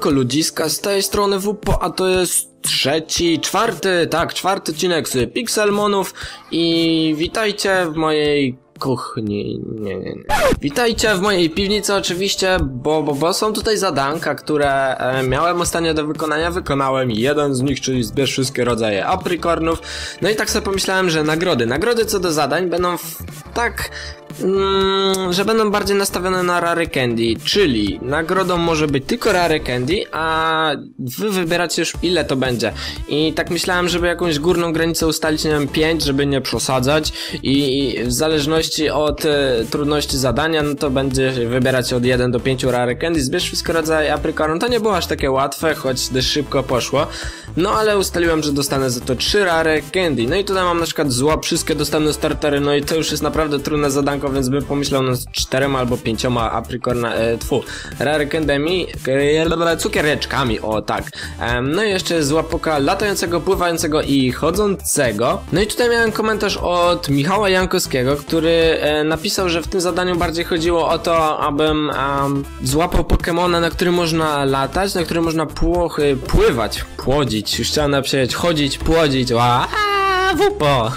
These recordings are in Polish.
Siemanko ludziska, z tej strony WPO, a to jest trzeci, czwarty, tak, czwarty odcinek z Pixelmonów i witajcie w mojej kuchni, nie, nie, nie. Witajcie w mojej piwnicy oczywiście, bo, bo, bo są tutaj zadanka, które e, miałem ostatnio do wykonania, wykonałem jeden z nich, czyli zbierz wszystkie rodzaje aprikornów, no i tak sobie pomyślałem, że nagrody, nagrody co do zadań będą w, tak Mm, że będą bardziej nastawione na rare candy, czyli nagrodą może być tylko rare candy, a wy wybieracie już ile to będzie. I tak myślałem, żeby jakąś górną granicę ustalić, nie wiem, 5, żeby nie przesadzać i w zależności od e, trudności zadania, no to będzie wybierać od 1 do 5 rare candy, zbierz wszystko rodzaje aprikoru. To nie było aż takie łatwe, choć dość szybko poszło. No ale ustaliłem, że dostanę za to 3 rare candy. No i tutaj mam na przykład złap wszystkie dostępne startery, no i to już jest naprawdę trudne zadanko, więc bym pomyślał nad czterema albo pięcioma aprikorna, e, tfu, rare candymi, e, cukiereczkami, o tak. E, no i jeszcze złapoka latającego, pływającego i chodzącego. No i tutaj miałem komentarz od Michała Jankowskiego, który e, napisał, że w tym zadaniu bardziej chodziło o to, abym um, złapał Pokemona, na którym można latać, na którym można płochy, pływać, płodzić, już chciałem napisać chodzić, płodzić, ła, WPO!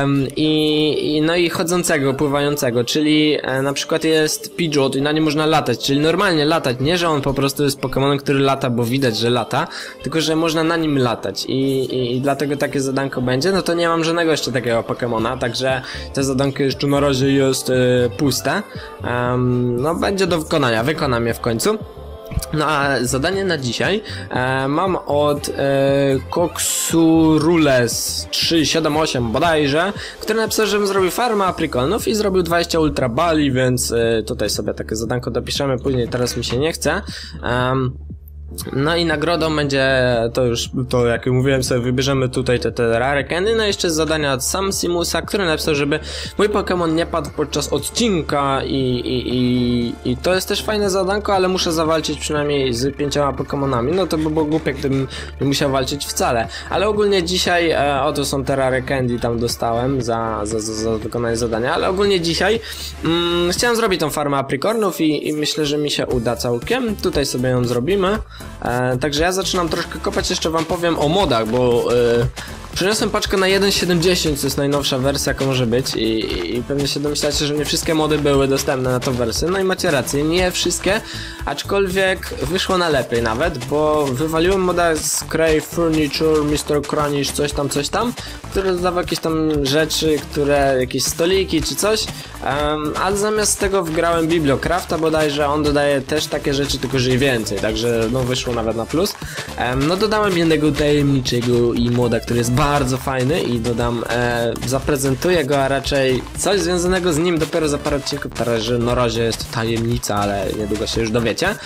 Um, i, i, no i chodzącego, pływającego, czyli e, na przykład jest Pidgeot i na nim można latać, czyli normalnie latać, nie że on po prostu jest Pokemonem, który lata, bo widać, że lata, tylko że można na nim latać i, i, i dlatego takie zadanko będzie, no to nie mam żadnego jeszcze takiego Pokemona, także te zadanko jeszcze na razie jest e, puste. Um, no będzie do wykonania, wykonam je w końcu. No a zadanie na dzisiaj e, mam od e, Koksu Rules 378 bodajże, który napisał, żebym zrobił farmę aprikonów i zrobił 20 ultra bali, więc e, tutaj sobie takie zadanko dopiszemy, później teraz mi się nie chce. No i nagrodą będzie, to już, to jak mówiłem sobie, wybierzemy tutaj te, te rare candy, no jeszcze zadania od Sam Simusa, który napisał, żeby mój Pokémon nie padł podczas odcinka i, i, i, i to jest też fajne zadanko, ale muszę zawalczyć przynajmniej z pięcioma Pokémonami, no to by było głupie, gdybym nie musiał walczyć wcale, ale ogólnie dzisiaj, e, oto są te rare candy tam dostałem za, za, za, za wykonanie zadania, ale ogólnie dzisiaj mm, chciałem zrobić tą farmę aprikornów i, i myślę, że mi się uda całkiem, tutaj sobie ją zrobimy. E, także ja zaczynam troszkę kopać, jeszcze wam powiem o modach, bo e, Przyniosłem paczkę na 1.7.10, to jest najnowsza wersja, jaka może być i, i pewnie się domyślacie, że nie wszystkie mody były dostępne na tą wersję. No i macie rację, nie wszystkie, aczkolwiek wyszło na lepiej nawet, bo wywaliłem moda z Crave Furniture, Mr. Crunch, coś tam, coś tam, który dodawał jakieś tam rzeczy, które, jakieś stoliki czy coś, um, ale zamiast tego wgrałem Bibliocrafta bodajże, on dodaje też takie rzeczy, tylko że i więcej, także no wyszło nawet na plus. Um, no dodałem jednego tajemniczego i moda, który jest bardzo bardzo fajny i dodam, e, zaprezentuję go, a raczej coś związanego z nim dopiero za parę odcinków, że na razie jest to tajemnica, ale niedługo się już dowiecie.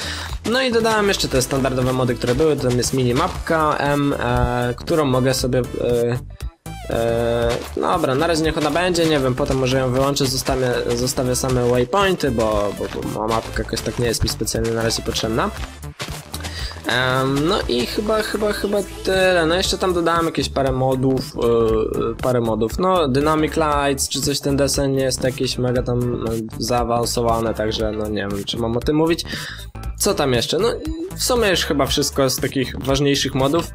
No i dodałem jeszcze te standardowe mody, które były, tam jest minimapka M, e, którą mogę sobie... E, Eee, dobra, na razie niech ona będzie, nie wiem, potem może ją wyłączę, zostawię, zostawię same waypointy, bo, bo, bo mapka jakoś tak nie jest mi specjalnie na razie potrzebna. Um, no i chyba, chyba, chyba tyle. No jeszcze tam dodałem jakieś parę modów, yy, parę modów. No, Dynamic Lights, czy coś ten desen nie jest jakieś mega tam no, zaawansowane, także no nie wiem, czy mam o tym mówić. Co tam jeszcze? No, w sumie już chyba wszystko z takich ważniejszych modów.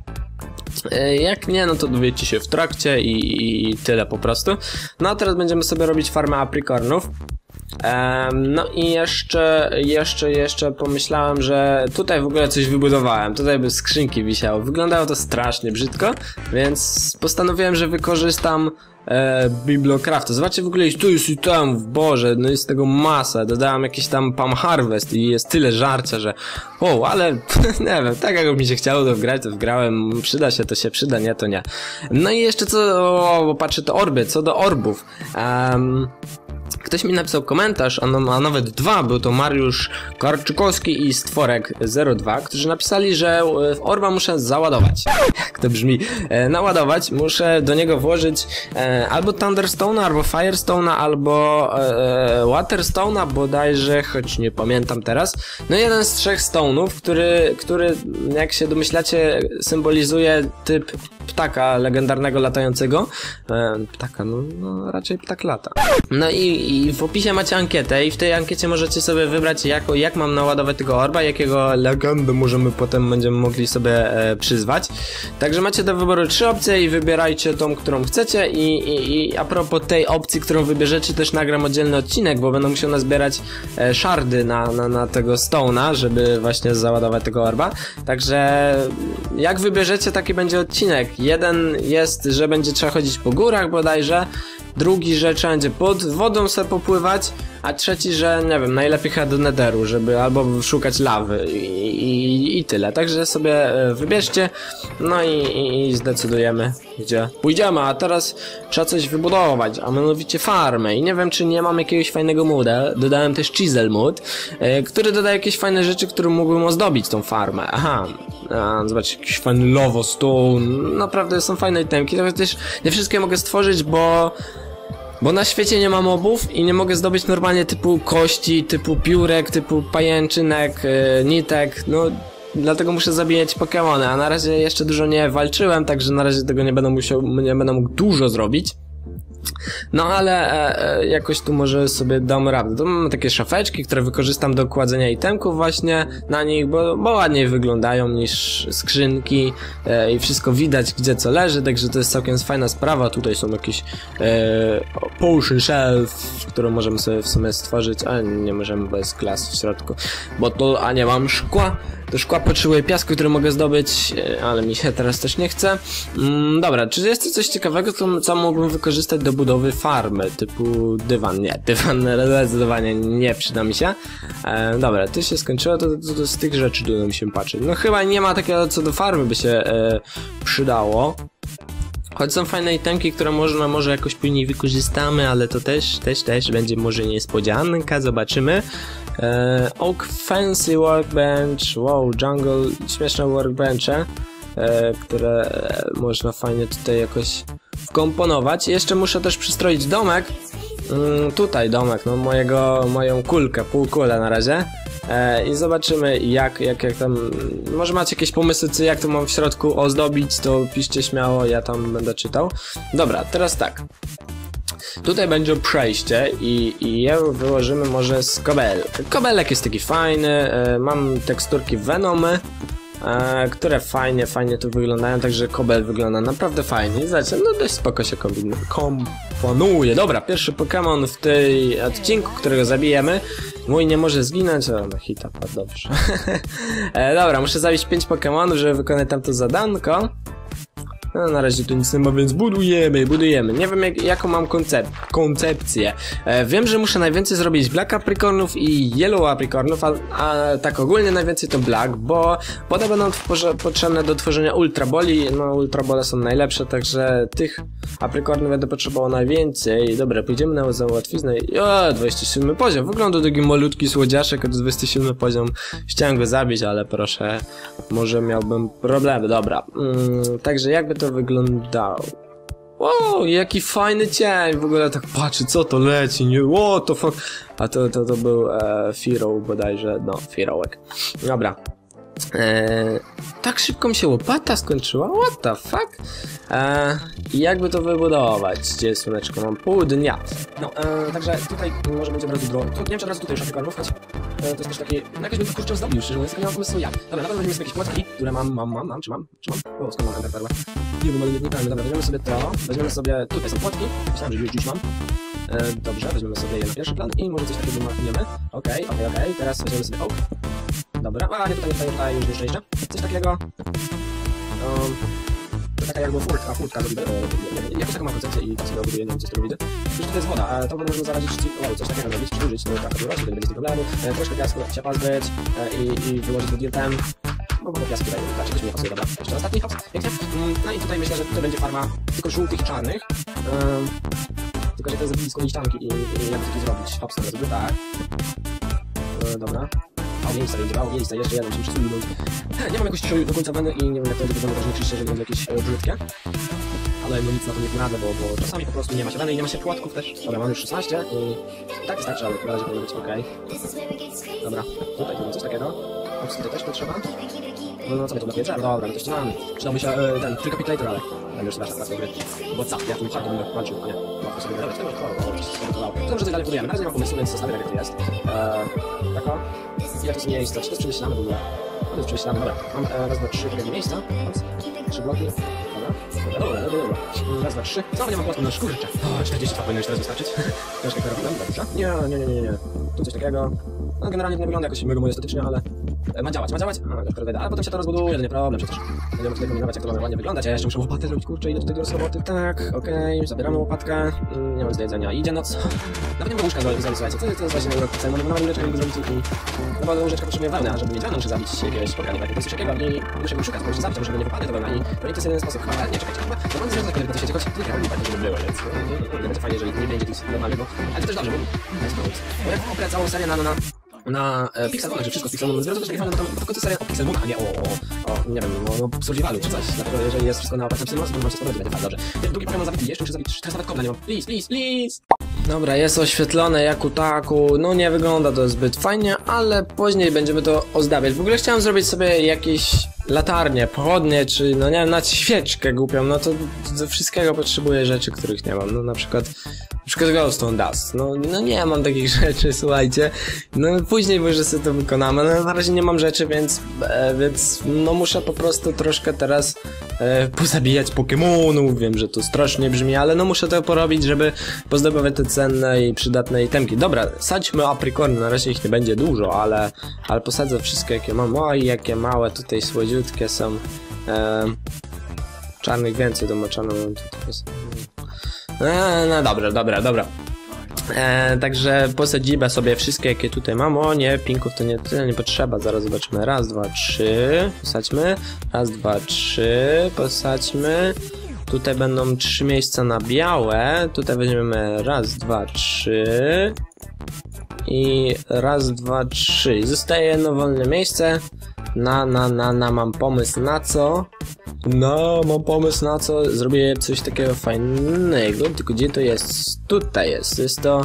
E, jak nie, no to dowiecie się w trakcie i, i, tyle po prostu. No a teraz będziemy sobie robić farmę aprikornów. No i jeszcze, jeszcze, jeszcze pomyślałem, że tutaj w ogóle coś wybudowałem. Tutaj by skrzynki wisiały. Wyglądało to strasznie brzydko, więc postanowiłem, że wykorzystam e, Bibliocrafta. Zobaczcie w ogóle, tu jest i tam, w Boże, no jest tego masa. Dodałem jakiś tam Palm Harvest i jest tyle żarcia, że o, ale nie wiem, tak jak mi się chciało to wgrać, to wgrałem. Przyda się, to się przyda, nie, to nie. No i jeszcze co, o, patrzę to orby, co do orbów. Um, Ktoś mi napisał komentarz, a, no, a nawet dwa, był to Mariusz Karczykowski i Stworek02, którzy napisali, że e, w Orba muszę załadować. Jak to brzmi? E, naładować, muszę do niego włożyć e, albo Thunderstone'a, albo Firestone'a, albo e, e, Waterstone'a bodajże, choć nie pamiętam teraz. No jeden z trzech stone'ów, który, który jak się domyślacie symbolizuje typ ptaka legendarnego latającego. E, ptaka, no, no raczej ptak lata. No i i w opisie macie ankietę i w tej ankiecie możecie sobie wybrać jak, jak mam naładować tego orba, jakiego legendu możemy potem będziemy mogli sobie e, przyzwać. Także macie do wyboru trzy opcje i wybierajcie tą, którą chcecie i, i, i a propos tej opcji, którą wybierzecie też nagram oddzielny odcinek, bo będę musiał nazbierać e, szardy na, na, na tego Stone'a, żeby właśnie załadować tego orba. Także jak wybierzecie, taki będzie odcinek. Jeden jest, że będzie trzeba chodzić po górach bodajże, drugi, trzeba będzie pod wodą sobie popływać, a trzeci, że nie wiem, najlepiej chyba do netheru, żeby albo szukać lawy i, i, i tyle. Także sobie e, wybierzcie, no i, i, i zdecydujemy, gdzie pójdziemy. A teraz trzeba coś wybudować, a mianowicie farmę. I nie wiem, czy nie mam jakiegoś fajnego mooda. Dodałem też chisel mood, e, który dodaje jakieś fajne rzeczy, które mógłbym ozdobić tą farmę. Aha, a, zobacz, jakiś fajny lowo stone. Naprawdę są fajne itemki. Nawet też nie wszystkie mogę stworzyć, bo bo na świecie nie ma mobów i nie mogę zdobyć normalnie typu kości, typu piórek, typu pajęczynek, yy, nitek, no dlatego muszę zabijać Pokémony, a na razie jeszcze dużo nie walczyłem, także na razie tego nie będę musiał, nie będę mógł dużo zrobić. No ale e, e, jakoś tu może sobie dam radę. To mam takie szafeczki, które wykorzystam do kładzenia itemków właśnie na nich, bo, bo ładniej wyglądają niż skrzynki e, i wszystko widać gdzie co leży, także to jest całkiem fajna sprawa. Tutaj są jakieś e, potion shelf, które możemy sobie w sumie stworzyć, ale nie możemy, bo jest klas w środku, bo to, a nie mam szkła. Do szkła potrzebuję piasku, który mogę zdobyć, e, ale mi się teraz też nie chce. Mm, dobra, czy jest to coś ciekawego, co, co mógłbym wykorzystać do budowy farmy, typu dywan? Nie, dywan zdecydowanie nie przyda mi się. E, dobra, to się skończyło, to, to, to z tych rzeczy tu musimy patrzeć. No chyba nie ma takiego, co do farmy by się e, przydało. Choć są fajne itemki, które można może jakoś później wykorzystamy, ale to też, też, też będzie może niespodzianka, zobaczymy. E, Oak Fancy Workbench, wow, Jungle, śmieszne workbenche, e, które e, można fajnie tutaj jakoś wkomponować. Jeszcze muszę też przystroić domek, mm, tutaj domek, no mojego, moją kulkę, półkulę na razie. E, I zobaczymy jak, jak, jak tam... Może macie jakieś pomysły, co jak to mam w środku ozdobić, to piszcie śmiało, ja tam będę czytał. Dobra, teraz tak. Tutaj będzie przejście i, i je wyłożymy może z kobel. Kobelek jest taki fajny, e, mam teksturki Venomy, które fajnie, fajnie tu wyglądają, także kobel wygląda naprawdę fajnie. Zobaczcie, no dość spoko się komponuje. Dobra, pierwszy Pokémon w tej odcinku, którego zabijemy. Mój nie może zginąć, o, no hita, dobrze. e, dobra, muszę zabić 5 Pokémonów, żeby wykonać tamto zadanko. No, na razie tu nic nie ma, więc budujemy, budujemy. Nie wiem jak, jaką mam koncep koncepcję. E, wiem, że muszę najwięcej zrobić Black Apricornów i Yellow Apricornów, a, a tak ogólnie najwięcej to Black, bo one będą potrzebne do tworzenia Ultra Boli. No Ultra Bole są najlepsze, także tych Apricornów będę potrzebował najwięcej. Dobra, pójdziemy na załatwiznę. O, 27 poziom. Wygląda taki malutki słodziaszek, a to 27 poziom. Chciałem go zabić, ale proszę, może miałbym problemy. Dobra, mm, także jakby to to wyglądało. Wow, jaki fajny cień, w ogóle tak patrzy, co to leci, nie, what the fuck. A to, to, to był e, Firo bodajże, no, Firołek. Dobra, Eee, tak szybko mi się łopata skończyła? What the fuck? Eee, jakby to wybudować? Gdzie słoneczko? Mam pół dnia. No, eee, także tutaj może będzie od razu. Nie wiem, czy od razu tutaj już aplikarów, choć to jest też takie... No jakoś bym to kurczę zrobił, szczerze mówiąc, nie mam pomysłu jak. Dobra, na pewno weźmiemy sobie jakieś płatki, które mam, mam, mam, mam, czy mam? Czy mam? O, skąd mam Enderperłę? Nie wiem, ale nie wnikajmy. Dobra, weźmiemy sobie to, weźmiemy sobie... Tutaj są płatki, myślałem, że już dziś mam. E, dobrze, weźmiemy sobie je na pierwszy plan i może coś takiego machniemy. Okej, okej, okej, teraz weźmiemy sobie oak. Dobra, a nie tutaj, tutaj, tutaj już jeszcze. Coś takiego. Um, to taka jakby furtka, furtka zrobimy. E, jakąś taką mam koncepcję i tak sobie obuduję, nie wiem, co z tego widzę. Już tutaj jest woda, a to można zarazić, wow, coś takiego zrobić, użyć, no tak, dobra, tutaj będzie z tego problemu. E, troszkę piasku się pozbyć e, i, i wyłożyć to dirtem. Bo bo piasku tutaj wystarczy, też mi nie pasuje, dobra. Jeszcze ostatni, hops, pięknie. Mm, no i tutaj myślę, że tutaj będzie farma tylko żółtych i czarnych. Um, tylko, że to jest blisko liścianki i, i jak to zrobić. Hops, teraz zrobię tak. E, dobra. O, miejsca będzie, o, miejsca, jeszcze jeden, musimy przesunąć. Nie mam jakoś dzisiaj do końca weny i nie wiem jak to będzie wyglądać ważniejsze, że będą jakieś e, brzydkie. Ale no nic na to nie poradzę, bo, bo czasami po prostu nie ma się weny i nie ma się płatków też. Dobra, mam już 16 i tak wystarczy, ale na razie powinno być ok. Dobra, tutaj to coś takiego. Tutaj też potrzeba. No, no co my tu blokuje? Drzewo, dobra, no to ścianami. Przydałby się e, ten Precapitator, ale tam już zwłaszcza klasy gry. Bo co, ja tu czarno będę walczył, a nie. Łatwo sobie wydawać, to może chorobo, to może coś dalej budujemy. Na razie nie mam pomysłu, więc zostawię tak jak to jest. Tako. Ile to jest miejsca? Czy to jest przewyślane w ogóle? To jest przewyślane, dobra. Mam e, raz, dwa, trzy, cztery miejsca. Trzy bloki. Dobra. Dobra, dobra. Raz, dwa, trzy. Co, nie mam głosu na szkurcze. O, 42 powinno już teraz wystarczyć. Troszkę kierowałem, dobrze. Nie, nie, nie, nie, nie. Tu coś takiego. No generalnie nie wygląda jakoś mega moje estetycznie, ale e, ma działać, ma działać. A, już ale potem się to rozbuduje, to nie problem przecież. Będziemy tutaj kombinować, jak to ma ładnie wyglądać. Ja jeszcze muszę łopatę zrobić, kurczę, ile tutaj do roboty. Tak, okej, zabieramy łopatkę. Mm, nie mam nic do jedzenia. Idzie noc. Nawet nie mogę łóżka zrobić, słuchajcie. Co to jest właśnie tego celu? No, nawet łóżeczkę mogę zrobić. No bo łóżeczka potrzebuje wełny, a żeby mieć wełnę muszę zabić jakiegoś spotkania, takiego coś takiego i muszę go szukać, muszę zabić, żeby nie wypadnie to wełna i to nie to jest jeden sposób. Chyba, nie, czekajcie, chyba, no mam związek na świecie, choć nie miałbym tak, żeby było, więc nie będzie fajnie, jeżeli nie będzie nic normalnego, ale to też dobrze, bo to. Bo jak całą serię na, na, na na e, Pixelmonach, że wszystko z Pixelmonów zbiorę, to fajne, bo tam w końcu seria o Pixelmonach, a nie o, o, o, nie wiem, no, no survivalu czy coś. Dlatego jeżeli jest wszystko na opację Pixelmonów, to macie sporo będzie fajnie, dobrze. Drugi poziom mam zabity, jeszcze muszę zabić, teraz nawet kobla nie mam. Please, please, please! Dobra, jest oświetlone jak u taku, no nie wygląda to zbyt fajnie, ale później będziemy to ozdabiać. W ogóle chciałem zrobić sobie jakieś latarnie, pochodnie, czy no nie wiem, nawet świeczkę głupią, no to do wszystkiego potrzebuję rzeczy, których nie mam, no na przykład na przykład Glowstone Dust, no, no nie mam takich rzeczy, słuchajcie, no później może sobie to wykonamy, no na razie nie mam rzeczy, więc, e, więc no muszę po prostu troszkę teraz e, pozabijać Pokémonów, wiem, że to strasznie brzmi, ale no muszę to porobić, żeby pozdobywać te cenne i przydatne itemki. Dobra, sadźmy aprykorny, na razie ich nie będzie dużo, ale, ale posadzę wszystkie jakie mam, oj, jakie małe tutaj słodziutkie są, e, czarnych więcej, to jest... E, no dobra, dobra, dobra. E, także posadzimy sobie wszystkie, jakie tutaj mam. O nie, pinków to nie tyle nie potrzeba. Zaraz zobaczymy. Raz, dwa, trzy. Posadźmy. Raz, dwa, trzy. Posadźmy. Tutaj będą trzy miejsca na białe. Tutaj weźmiemy raz, dwa, trzy. I raz, dwa, trzy. Zostaje jedno wolne miejsce. Na, na, na, na, mam pomysł na co? No, mam pomysł na co. Zrobię coś takiego fajnego, tylko gdzie to jest? Tutaj jest. Jest to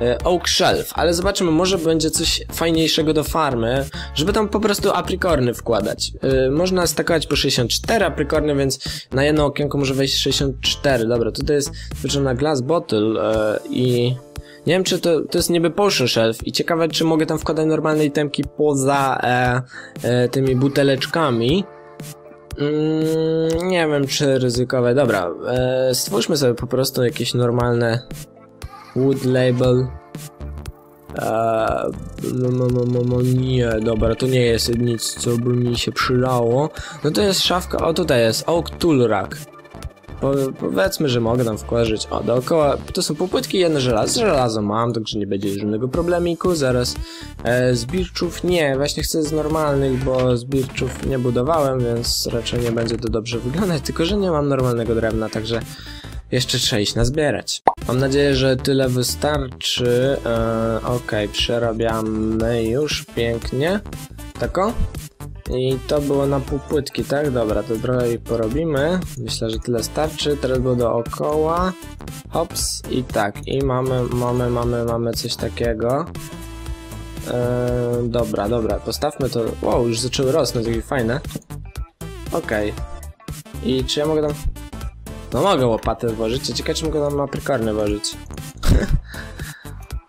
e, Oak Shelf, ale zobaczymy, może będzie coś fajniejszego do farmy, żeby tam po prostu aprikorny wkładać. E, można stakować po 64 aprikorny, więc na jedno okienko może wejść 64. Dobra, tutaj jest zwyczajna glass bottle e, i nie wiem, czy to, to jest niby potion shelf i ciekawe, czy mogę tam wkładać normalne itemki poza e, e, tymi buteleczkami. Mm, nie wiem, czy ryzykowe. Dobra, e, stwórzmy sobie po prostu jakieś normalne wood label. No, no, no, no, no, nie, dobra, to nie jest nic, co by mi się przydało. No to jest szafka, o tutaj jest, Oak Tool Rack. Po, powiedzmy, że mogę tam wkładać, o dookoła, to są półpłytki, jedno żelazo, żelazo mam, także nie będzie żadnego problemiku, zaraz e, nie, właśnie chcę z normalnych, bo zbirczów nie budowałem, więc raczej nie będzie to dobrze wyglądać, tylko że nie mam normalnego drewna, także jeszcze trzeba iść nazbierać. Mam nadzieję, że tyle wystarczy, e, ok, przerabiamy już, pięknie, tako? I to było na półpłytki, tak? Dobra, to trochę porobimy. Myślę, że tyle starczy. Teraz było dookoła. Hops i tak. I mamy, mamy, mamy, mamy coś takiego. Eee, dobra, dobra, postawmy to. Wow, już zaczęły rosnąć, takie fajne. Okej. Okay. I czy ja mogę tam... No mogę łopatę włożyć, ciekawe czy mogę tam aprykorny włożyć.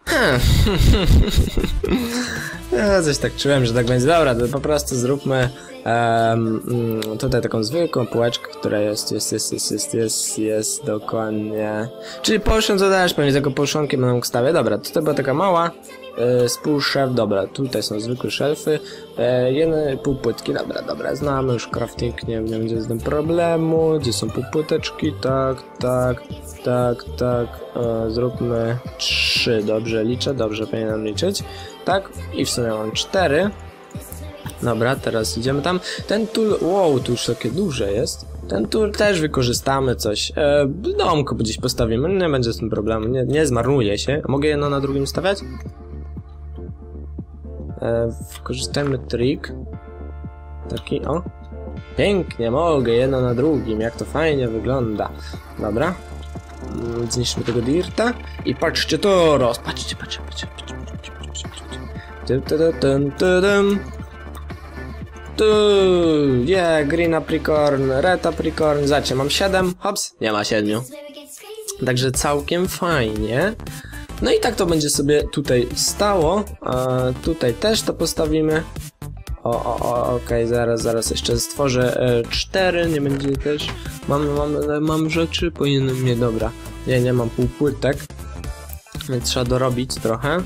ja coś tak czułem, że tak będzie. Dobra, to po prostu zróbmy um, tutaj taką zwykłą półeczkę, która jest, jest, jest, jest, jest, jest, jest dokładnie... Czyli potion zadajesz, pewnie tego poszonkiem będę mógł. Dobra, to była taka mała e, spółszelf, dobra, tutaj są zwykłe szelfy, e, jedne półpłytki, dobra, dobra, znamy już crafting, nie, będzie z tym problemu, gdzie są półpłyteczki, tak, tak, tak, tak, e, zróbmy trzy, dobrze liczę, dobrze powinienem liczyć, tak, i w sumie mam cztery, dobra, teraz idziemy tam, ten tool, wow, tu już takie duże jest, ten tool też wykorzystamy coś, e, domku gdzieś postawimy, nie będzie z tym problemu, nie, nie zmarnuje się, mogę jedno na drugim stawiać? E, wykorzystajmy trik. Taki, o. Pięknie, mogę, jedno na drugim, jak to fajnie wygląda. Dobra. Zniszczmy tego dirta. I patrzcie to roz. Patrzcie, patrzcie, patrzcie, patrzcie, patrzcie, patrzcie, patrzcie. Tym, tym, tym, tym, Tu, yeah, green apricorn, red apricorn, zacie, mam 7, hops, nie ma 7. Także całkiem fajnie. No i tak to będzie sobie tutaj stało. A tutaj też to postawimy. O, o, o, okej, zaraz, zaraz jeszcze stworzę e, cztery, nie będzie też. Mam, mam, mam rzeczy, powinienem nie, dobra. Nie, nie mam półpłytek. Więc trzeba dorobić trochę.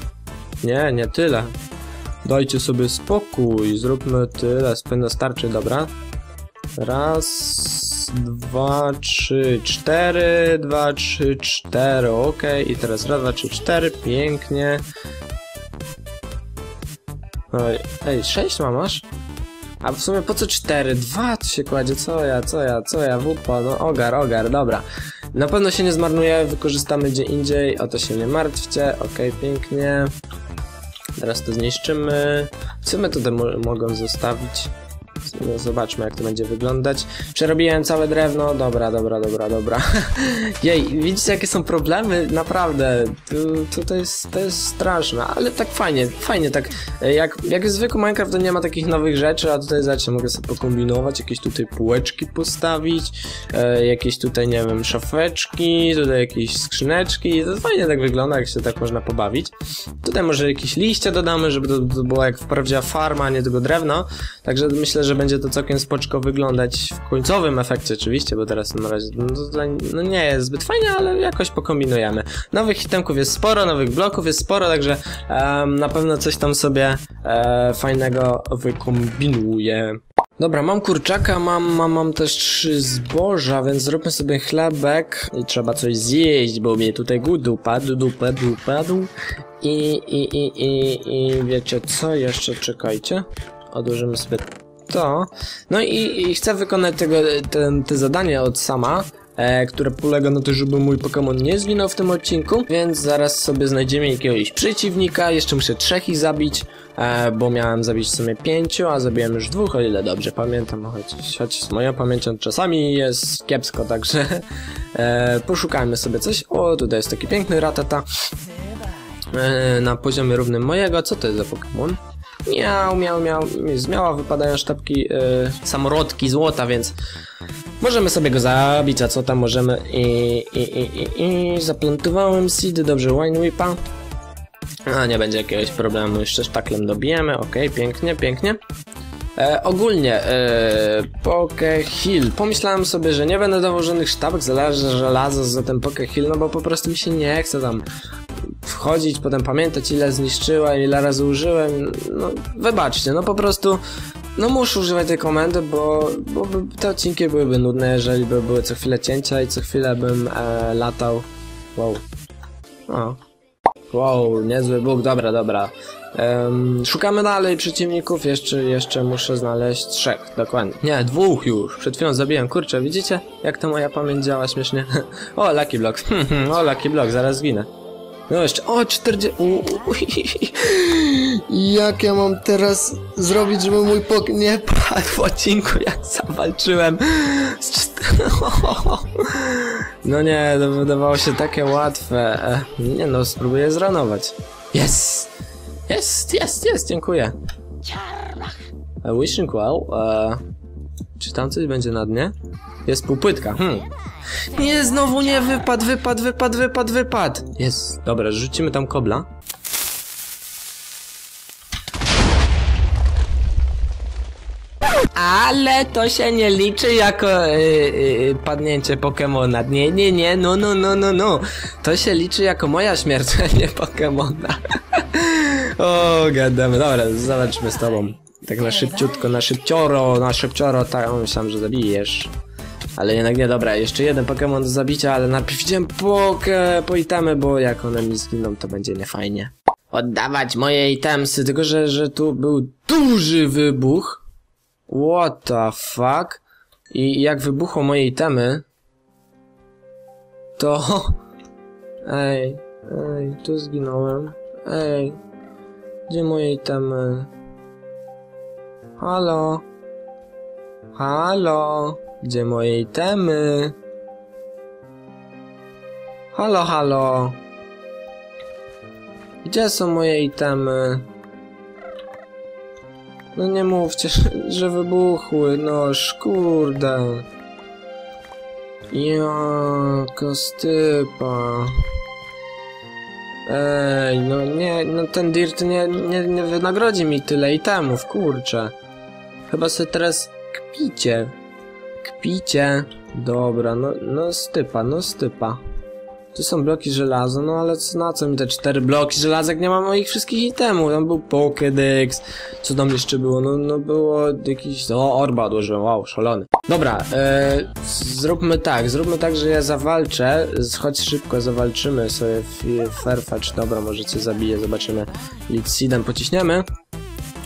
Nie, nie tyle. Dajcie sobie spokój, zróbmy tyle, spędza starczy, dobra. Raz, dwa, trzy, cztery, dwa, trzy, cztery, ok. I teraz raz, dwa, trzy, cztery, pięknie. Ej, sześć mamasz? A w sumie po co cztery? Dwa tu się kładzie, co ja, co ja, co ja, wupa, no ogar, ogar, dobra. Na pewno się nie zmarnuje, wykorzystamy gdzie indziej, o to się nie martwcie, ok, pięknie. Teraz to zniszczymy. Co my tutaj mo mogą zostawić? Zobaczmy jak to będzie wyglądać. Przerobiłem całe drewno. Dobra, dobra, dobra, dobra. Jej, widzicie jakie są problemy? Naprawdę. Tu, tu to, jest, to jest straszne, ale tak fajnie, fajnie tak. Jak, jak jest zwykły Minecraft to nie ma takich nowych rzeczy, a tutaj zacznie mogę sobie pokombinować, jakieś tutaj półeczki postawić, e, jakieś tutaj, nie wiem, szafeczki, tutaj jakieś skrzyneczki. To fajnie tak wygląda, jak się tak można pobawić. Tutaj może jakieś liście dodamy, żeby to, to była jak prawdziwa farma, a nie tylko drewno. Także myślę, że będzie to całkiem spoczko wyglądać w końcowym efekcie oczywiście, bo teraz na razie no, no nie jest zbyt fajnie, ale jakoś pokombinujemy. Nowych hitemków jest sporo, nowych bloków jest sporo, także um, na pewno coś tam sobie e, fajnego wykombinuję. Dobra, mam kurczaka, mam, mam, mam też trzy zboża, więc zróbmy sobie chlebek i trzeba coś zjeść, bo mnie tutaj głód upadł, upadł, upadł i, i, i, i, i wiecie co, jeszcze czekajcie, odłożymy sobie to. No i, i chcę wykonać tego, ten, te zadanie od sama, e, które polega na tym, żeby mój Pokémon nie zginął w tym odcinku, więc zaraz sobie znajdziemy jakiegoś przeciwnika, jeszcze muszę trzech ich zabić, e, bo miałem zabić w sumie pięciu, a zabiłem już dwóch, o ile dobrze pamiętam, choć, choć z moją pamięcią czasami jest kiepsko, także e, poszukajmy sobie coś. O, tutaj jest taki piękny ratata e, na poziomie równym mojego, co to jest za Pokémon? Miał, miał, miał, z miała wypadają sztabki yy, samorodki złota, więc możemy sobie go zabić, a co tam możemy i, i, i, i, zaplantowałem seedy, dobrze, wine whipa. A nie będzie jakiegoś problemu, jeszcze sztaklem dobijemy, ok, pięknie, pięknie. E, ogólnie, e, Poke Hill. Pomyślałem sobie, że nie będę dawał żadnych sztabek, zależy żelazo za ten Poke Hill, no bo po prostu mi się nie chce tam wchodzić, potem pamiętać ile zniszczyłem, ile razy użyłem, no wybaczcie, no po prostu no muszę używać tej komendy, bo, bo te odcinki byłyby nudne, jeżeli by były co chwilę cięcia i co chwilę bym e, latał. Wow. O. Wow, niezły bóg, dobra, dobra. Um, szukamy dalej przeciwników, jeszcze, jeszcze muszę znaleźć trzech, dokładnie. Nie, dwóch już. Przed chwilą zabiłem, kurczę, widzicie? Jak to moja pamięć działa śmiesznie. o, Lucky Block. o, Lucky Block, zaraz zginę. No jeszcze, o 40... Jak ja mam teraz zrobić, żeby mój pok... nie padł w odcinku, jak zawalczyłem z No nie, to wydawało się takie łatwe. Nie no, spróbuję zranować. Jest! Jest, jest, jest, dziękuję. Wishing well. Uh, czy tam coś będzie na dnie? Jest półpłytka, hmm. Nie, znowu nie, wypad, wypad, wypad, wypad, wypad. Jest, dobra, rzucimy tam kobla. Ale to się nie liczy jako yy, yy, padnięcie Pokemona. Nie, nie, nie, no, no, no, no, no. To się liczy jako moja śmierć, a nie Pokemona. o, gadamy. Dobra, zobaczmy z tobą. Tak na szybciutko, na szybcioro, na szybcioro, tak, myślałem, że zabijesz. Ale jednak nie, dobra, jeszcze jeden Pokémon do zabicia, ale najpierw idziemy po, po itemy, bo jak one mi zginą, to będzie niefajnie. Oddawać moje itemsy, tylko że, że tu był duży wybuch. What the fuck? I jak wybuchło moje itemy, to... Ej, ej, tu zginąłem. Ej, gdzie moje itemy? Halo? Halo? Gdzie moje itemy? Halo, halo. Gdzie są moje itemy? No nie mówcie, że wybuchły, no kurde. Jaka stypa. Ej, no nie, no ten dirt nie, nie, nie wynagrodzi mi tyle itemów, kurczę. Chyba sobie teraz kpicie. Kpicie. Dobra, no, no stypa, no stypa. Tu są bloki żelaza, no ale co, na co mi te cztery bloki żelaza, nie mam moich wszystkich itemów? Tam był Pokédex, co tam jeszcze było? No, no było jakiś... O, orba odłożyłem, wow, szalony. Dobra, e, zróbmy tak, zróbmy tak, że ja zawalczę, choć szybko zawalczymy sobie w Fairfetch, dobra, może cię zabiję, zobaczymy. Lead pociśniemy.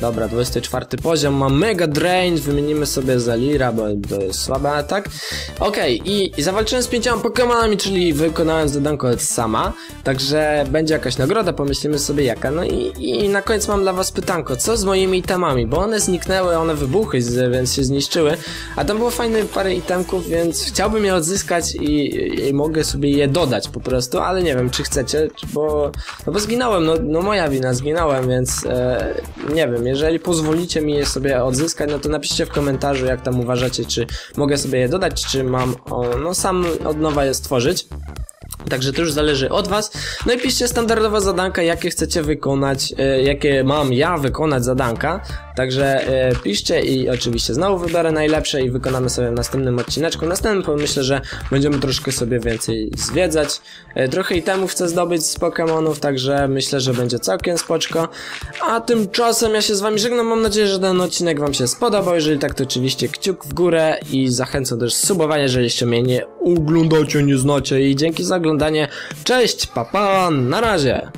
Dobra, 24 poziom. Mam Mega Drain. Wymienimy sobie Zalira, bo to jest słaby atak. Okej, i, i zawalczyłem z pięcioma Pokemonami, czyli wykonałem zadanko sama. Także będzie jakaś nagroda, pomyślimy sobie jaka. No i, i na koniec mam dla was pytanko, co z moimi itemami? Bo one zniknęły, one wybuchły, więc się zniszczyły. A tam było fajne parę itemków, więc chciałbym je odzyskać i, i mogę sobie je dodać po prostu, ale nie wiem, czy chcecie, bo, no bo zginąłem, no, no moja wina, zginąłem, więc e, nie wiem, jeżeli pozwolicie mi je sobie odzyskać, no to napiszcie w komentarzu, jak tam uważacie, czy mogę sobie je dodać, czy mam, o, no sam od nowa je stworzyć. Także to już zależy od was. No i piszcie standardowe zadanka, jakie chcecie wykonać, e, jakie mam ja wykonać zadanka. Także e, piszcie i oczywiście znowu wybiorę najlepsze i wykonamy sobie w następnym odcineczku. Następnym myślę, że będziemy troszkę sobie więcej zwiedzać. E, trochę itemów chcę zdobyć z Pokémonów, także myślę, że będzie całkiem spoczko. A tymczasem ja się z wami żegnam. Mam nadzieję, że ten odcinek wam się spodobał. Jeżeli tak, to oczywiście kciuk w górę i zachęcam też subowania, jeżeli jeszcze mnie nie oglądacie, nie znacie i dzięki za oglądanie. Cześć, papa, pa, na razie!